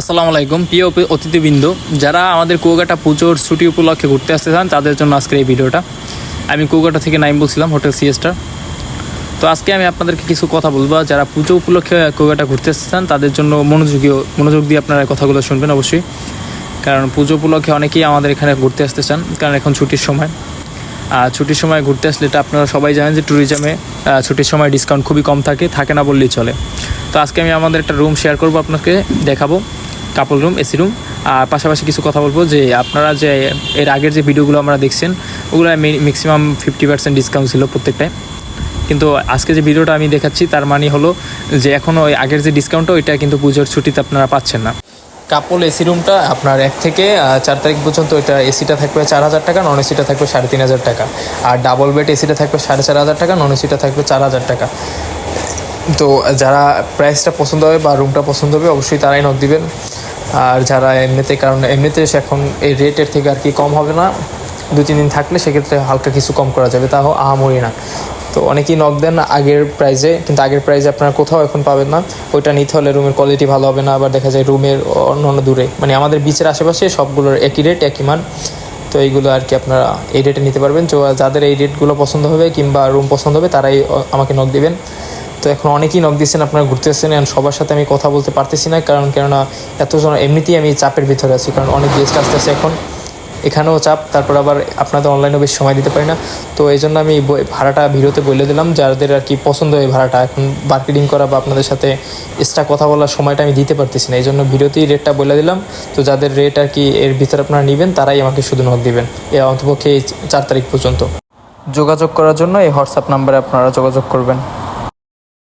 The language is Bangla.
আসসালামু আলাইকুম। প্রিয় অতিথিবৃন্দ, যারা আমাদের কুয়াকাটা পুজোর ছুটি উপলক্ষে ঘুরতে আসতে চান, তাদের জন্য আজকের এই ভিডিওটা। আমি কুয়াকাটা থেকে নাইম বলছিলাম, হোটেল সিএসটার। তো আজকে আমি আপনাদেরকে কিছু কথা বলব। যারা পুজো উপলক্ষে কুয়াকাটা ঘুরতে আসতে চান, তাদের জন্য মনোযোগী মনোযোগ দিয়ে আপনারা কথাগুলো শুনবেন অবশ্যই। কারণ পুজো উপলক্ষে অনেকেই আমাদের এখানে ঘুরতে আসতে চান, কারণ এখন ছুটির সময়। আর ছুটির সময় ঘুরতে আসলে এটা আপনারা সবাই জানেন যে ট্যুরিজমে ছুটির সময় ডিসকাউন্ট খুবই কম থাকে থাকে না বললেই চলে। তো আজকে আমি আমাদের একটা রুম শেয়ার করব আপনাকে, দেখাবো। কাপল রুম এসি রুম আর পাশাপাশি কিছু কথা বলব যে আপনারা যে এর আগের যে ভিডিওগুলো আমরা দেখছেন, ওগুলো ম্যাক্সিমাম ফিফটি পার্সেন্ট ডিসকাউন্ট ছিল প্রত্যেকটায়। কিন্তু আজকে যে ভিডিওটা আমি দেখাচ্ছি, তার মানে হলো যে এখনও ওই আগের যে ডিসকাউন্টটা ওইটা কিন্তু পুজোর ছুটিতে আপনারা পাচ্ছেন না। কাপল এসি রুমটা আপনার এক থেকে চার তারিখ পর্যন্ত এটা এসিটা থাকবে চার হাজার টাকা নন এসিটা থাকবে সাড়ে তিন হাজার টাকা। আর ডাবল বেড এসিটা থাকবে সাড়ে চার হাজার টাকা নন এসিটা থাকবে চার হাজার টাকা। তো যারা প্রাইসটা পছন্দ হবে বা রুমটা পছন্দ হবে, অবশ্যই তারাই নক দিবেন। আর যারা এমনিতে, কারণ এমনিতে এখন এই রেটের থেকে আর কি কম হবে না। দু তিন দিন থাকলে সেক্ষেত্রে হালকা কিছু কম করা যাবে তাও আহামরি না। তো অনেকেই নক দেন আগের প্রাইজে কিন্তু আগের প্রাইজে আপনারা কোথাও এখন পাবেন না। ওইটা নিতে হলে রুমের কোয়ালিটি ভালো হবে না, আবার দেখা যায় রুমের অন্য অন্য দূরে। মানে আমাদের বিচের আশেপাশে সবগুলোর একই রেট একই মান। তো এইগুলো আর কি আপনারা এই রেটে নিতে পারবেন। যাদের এই রেটগুলো পছন্দ হবে কিংবা রুম পছন্দ হবে, তারাই আমাকে নক দিবেন। তো এখন অনেকেই নক দিচ্ছেন, আপনারা ঘুরতে এসেছেন and সবার সাথে আমি কথা বলতে পারতেছি না, কারণ কেননা এতজন, এমনিতেই আমি চাপের ভিতরে আছি, কারণ অনেক গেস্ট আসতেছে এখন। এখানেও চাপ, তারপর আবার আপনাদের অনলাইনেও বেশি সময় দিতে পারি না। তো এই জন্য আমি ভাড়াটা ভিডিওতে বলে দিলাম, যাদের আর কি পছন্দ হয় ভাড়াটা, এখন মার্কেটিং করা বা আপনাদের সাথে এক্সট্রা কথা বলার সময়টা আমি দিতে পারতেছি না, এই জন্য ভিডিওতেই রেটটা বলে দিলাম। তো যাদের রেট আর কি এর ভিতরে আপনারা নেবেন, তারাই আমাকে শুধু নক দিবেন, এ অন্তপক্ষে এই চার তারিখ পর্যন্ত। যোগাযোগ করার জন্য এই হোয়াটসঅ্যাপ নাম্বারে আপনারা যোগাযোগ করবেন।